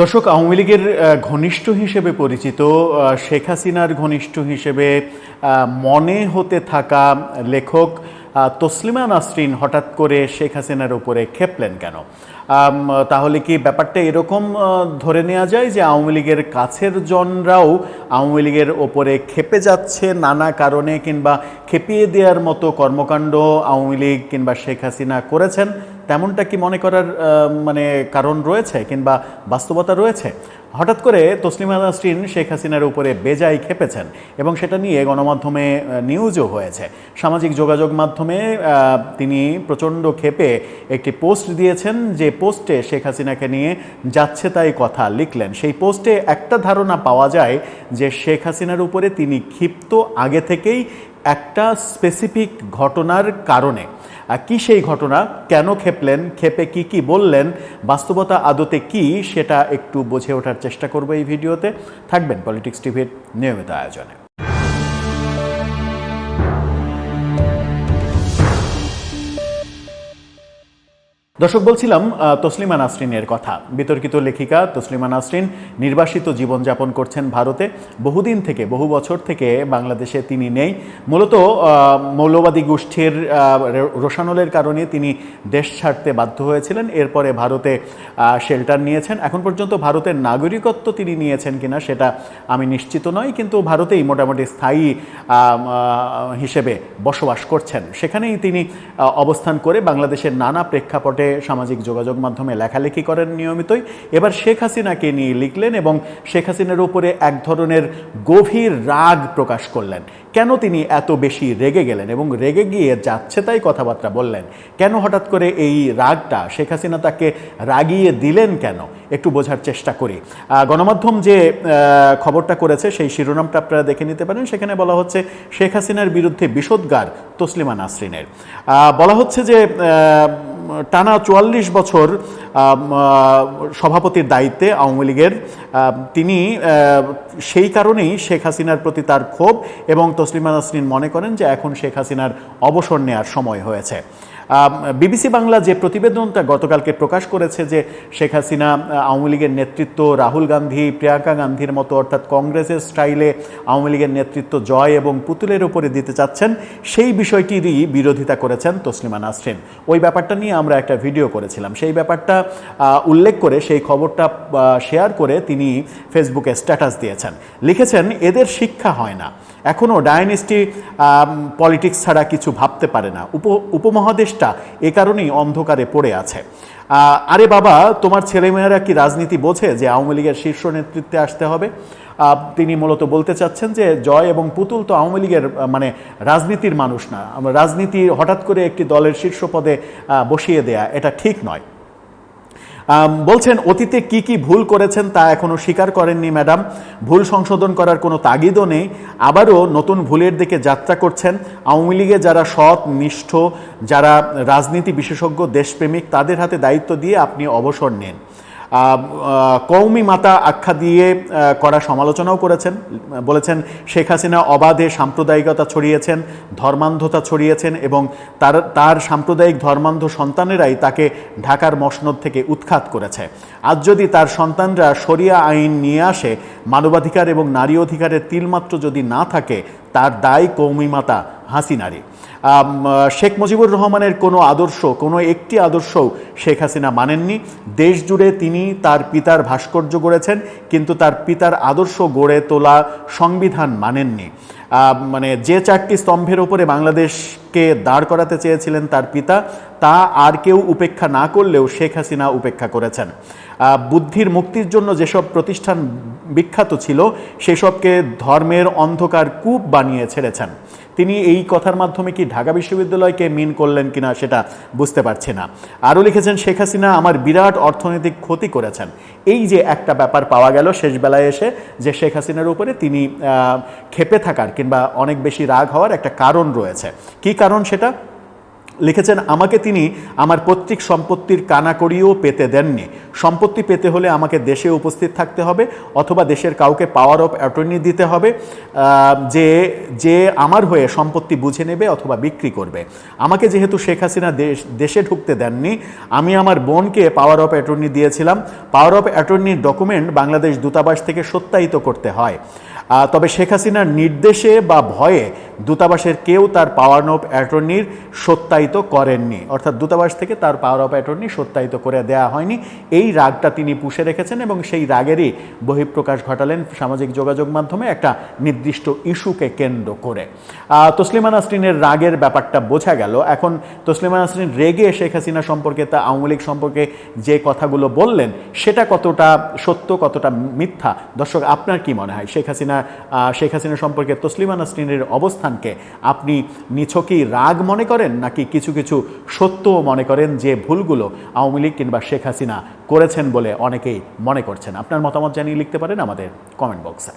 দর্শক, আওয়ামী লীগের ঘনিষ্ঠ হিসেবে পরিচিত শেখ হাসিনার ঘনিষ্ঠ হিসেবে মনে হতে থাকা লেখক তসলিমা নাসরিন হঠাৎ করে শেখ হাসিনার উপরে খেপলেন কেন? তাহলে কি ব্যাপারটা এরকম ধরে নেওয়া যায় যে আওয়ামী লীগের কাছের জনরাও আওয়ামী লীগের ওপরে খেপে যাচ্ছে নানা কারণে কিংবা খেপিয়ে দেওয়ার মতো কর্মকাণ্ড আওয়ামী লীগ কিংবা শেখ হাসিনা করেছেন? তেমনটা কি মনে করার মানে কারণ রয়েছে কিংবা বাস্তবতা রয়েছে? হঠাৎ করে তসলিমা নাসরিন শেখ হাসিনার উপরে বেজায় খেপেছেন এবং সেটা নিয়ে গণমাধ্যমে নিউজও হয়েছে। সামাজিক যোগাযোগ মাধ্যমে তিনি প্রচণ্ড ক্ষেপে একটি পোস্ট দিয়েছেন যে পোস্টে শেখ হাসিনাকে নিয়ে যাচ্ছে তাই কথা লিখলেন। সেই পোস্টে একটা ধারণা পাওয়া যায় যে শেখ হাসিনার উপরে তিনি ক্ষিপ্ত আগে থেকেই একটা স্পেসিফিক ঘটনার কারণে। কি সেই ঘটনা? কেন খেপলেন? খেপে কি কি বললেন? বাস্তবতা আদতে কি? সেটা একটু বুঝে ওঠার চেষ্টা করব এই ভিডিওতে। থাকবেন পলিটিক্স টিভির নিয়মিত আয়োজনে। দর্শক, বলছিলাম তসলিমা নাসরিনের কথা। বিতর্কিত লেখিকা তসলিমা নাসরিন নির্বাসিত জীবনযাপন করছেন ভারতে। বহুদিন থেকে, বহু বছর থেকে বাংলাদেশে তিনি নেই। মূলত মৌলবাদী গোষ্ঠীর রোশানলের কারণে তিনি দেশ ছাড়তে বাধ্য হয়েছিলেন। এরপরে ভারতে শেল্টার নিয়েছেন। এখন পর্যন্ত ভারতের নাগরিকত্ব তিনি নিয়েছেন কিনা সেটা আমি নিশ্চিত নই, কিন্তু ভারতেই মোটামুটি স্থায়ী হিসেবে বসবাস করছেন। সেখানেই তিনি অবস্থান করে বাংলাদেশের নানা প্রেক্ষাপটে সামাজিক যোগাযোগ মাধ্যমে লেখালেখি করেন নিয়মিতই। এবার শেখ হাসিনাকে নিয়ে লিখলেন এবং শেখ হাসিনার উপরে এক ধরনের গভীর রাগ প্রকাশ করলেন। কেন তিনি এত বেশি রেগে গেলেন এবং রেগে গিয়ে যাচ্ছে তাই কথাবার্তা বললেন? কেন হঠাৎ করে এই রাগটা? শেখ হাসিনা তাকে রাগিয়ে দিলেন কেন? একটু বোঝার চেষ্টা করি। গণমাধ্যম যে খবরটা করেছে সেই শিরোনামটা আপনারা দেখে নিতে পারেন। সেখানে বলা হচ্ছে, শেখ হাসিনার বিরুদ্ধে বিষোদ্গার তসলিমা নাসরিনের। বলা হচ্ছে যে টানা চুয়াল্লিশ বছর সভাপতির দায়িত্বে আওয়ামী লীগের তিনি সেই কারণেই শেখ হাসিনার প্রতি তার ক্ষোভ এবং তসলিমা নাসরিন মনে করেন যে এখন শেখ হাসিনার অবসর নেওয়ার সময় হয়েছে। বিবিসি বাংলা যে প্রতিবেদনটা গতকালকে প্রকাশ করেছে যে শেখ হাসিনা আওয়ামী লীগের নেতৃত্ব রাহুল গান্ধী, প্রিয়াঙ্কা গান্ধীর মতো অর্থাৎ কংগ্রেসের স্টাইলে আওয়ামী লীগের নেতৃত্ব জয় এবং পুতুলের উপরে দিতে চাচ্ছেন, সেই বিষয়টিরই বিরোধিতা করেছেন তসলিমা নাসরিন। ওই ব্যাপারটা নিয়ে আমরা একটা ভিডিও করেছিলাম। সেই ব্যাপারটা উল্লেখ করে সেই খবরটা শেয়ার করে তিনি ফেসবুকে স্ট্যাটাস দিয়েছেন। লিখেছেন, এদের শিক্ষা হয় না। এখনও ডায়নেস্টি পলিটিক্স ছাড়া কিছু ভাবতে পারে না। উপ উপমহাদেশটা এ কারণেই অন্ধকারে পড়ে আছে। আরে বাবা, তোমার ছেলেমেয়েরা কি রাজনীতি বোঝে যে আওয়ামী লীগের শীর্ষ নেতৃত্বে আসতে হবে? তিনি মূলত বলতে চাচ্ছেন যে জয় এবং পুতুল তো আওয়ামী লীগের মানে রাজনীতির মানুষ না। রাজনীতি হঠাৎ করে একটি দলের শীর্ষ পদে বসিয়ে দেয়া, এটা ঠিক নয়। বলছেন, অতীতে কি কি ভুল করেছেন তা এখনও স্বীকার করেননি, ম্যাডাম। ভুল সংশোধন করার কোনো তাগিদও নেই। আবারও নতুন ভুলের দিকে যাত্রা করছেন। আওয়ামী লীগে যারা সৎ, নিষ্ঠ, যারা রাজনীতি বিশেষজ্ঞ, দেশপ্রেমিক, তাদের হাতে দায়িত্ব দিয়ে আপনি অবসর নেন। কৌমি মাতা আখ্যা দিয়ে করা সমালোচনাও করেছেন। বলেছেন, শেখ হাসিনা অবাধে সাম্প্রদায়িকতা ছড়িয়েছেন, ধর্মান্ধতা ছড়িয়েছেন এবং তার তার সাম্প্রদায়িক ধর্মান্ধ সন্তানেরাই তাকে ঢাকার মসনদ থেকে উৎখাত করেছে। আজ যদি তার সন্তানরা শরিয়া আইন নিয়ে আসে, মানবাধিকার এবং নারী অধিকারের তিলমাত্র যদি না থাকে, তার দায় কৌমি মাতা হাসিনারই। আম, শেখ মুজিবুর রহমানের কোনো আদর্শ কোনো একটি আদর্শও শেখ হাসিনা মানেননি। দেশ জুড়ে তিনি তার পিতার ভাস্কর্য গড়েছেন কিন্তু তার পিতার আদর্শ গড়ে তোলা সংবিধান মানেননি। মানে যে চারটি স্তম্ভের ওপরে বাংলাদেশকে দাঁড় করাতে চেয়েছিলেন তার পিতা তা আর কেউ উপেক্ষা না করলেও শেখ হাসিনা উপেক্ষা করেছেন। বুদ্ধির মুক্তির জন্য যেসব প্রতিষ্ঠান বিখ্যাত ছিল সেসবকে ধর্মের অন্ধকার কূপ বানিয়ে ছেড়েছেন। তিনি এই কথার মাধ্যমে কি ঢাকা বিশ্ববিদ্যালয়কে মিন করলেন কিনা সেটা বুঝতে পারছি না। আরও লিখেছেন, শেখ হাসিনা আমার বিরাট অর্থনৈতিক ক্ষতি করেছেন। এই যে একটা ব্যাপার পাওয়া গেল শেষবেলায় এসে যে শেখ হাসিনার উপরে তিনি খেপে থাকার কিংবা অনেক বেশি রাগ হওয়ার একটা কারণ রয়েছে। কি কারণ সেটা? লিখেছেন, আমাকে তিনি আমার পৈতৃক সম্পত্তির কানাকড়িও পেতে দেননি। সম্পত্তি পেতে হলে আমাকে দেশে উপস্থিত থাকতে হবে অথবা দেশের কাউকে পাওয়ার অফ অ্যাটর্নি দিতে হবে যে যে আমার হয়ে সম্পত্তি বুঝে নেবে অথবা বিক্রি করবে। আমাকে যেহেতু শেখ হাসিনা দেশ, দেশে ঢুকতে দেননি, আমি আমার বোনকে পাওয়ার অফ অ্যাটর্নি দিয়েছিলাম। পাওয়ার অফ অ্যাটর্নির ডকুমেন্ট বাংলাদেশ দূতাবাস থেকে সত্যায়িত করতে হয়। তবে শেখ হাসিনার নির্দেশে বা ভয়ে দূতাবাসের কেউ তার পাওয়ার অফ অ্যাটর্নির সত্যায়িত করেননি। অর্থাৎ দূতাবাস থেকে তার পাওয়ার অফ অ্যাটর্নি সত্যায়িত করে দেওয়া হয়নি। এই রাগটা তিনি পুষে রেখেছেন এবং সেই রাগেরই বহিঃপ্রকাশ ঘটালেন সামাজিক যোগাযোগ মাধ্যমে একটা নির্দিষ্ট ইস্যুকে কেন্দ্র করে। তসলিমা নাসরিনের রাগের ব্যাপারটা বোঝা গেল। এখন তসলিমা নাসরিন রেগে শেখ হাসিনা সম্পর্কে, তা আওয়ামী লীগ সম্পর্কে যে কথাগুলো বললেন, সেটা কতটা সত্য, কতটা মিথ্যা? দর্শক, আপনার কি মনে হয়? শেখ হাসিনা শেখ হাসিনা সম্পর্কে তসলিমা নাসরিনের অবস্থানকে আপনি নিছকই রাগ মনে করেন, নাকি কিছু কিছু সত্যও মনে করেন যে ভুলগুলো আওয়ামী লীগ কিংবা শেখ হাসিনা করেছেন বলে অনেকেই মনে করছেন? আপনার মতামত জানিয়ে লিখতে পারেন আমাদের কমেন্ট বক্সে